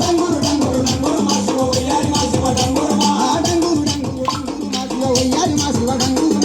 డంగూరు డంగూరు మా శివ డంగూరు మా డంగూరు డంగూరు డంగూరు మా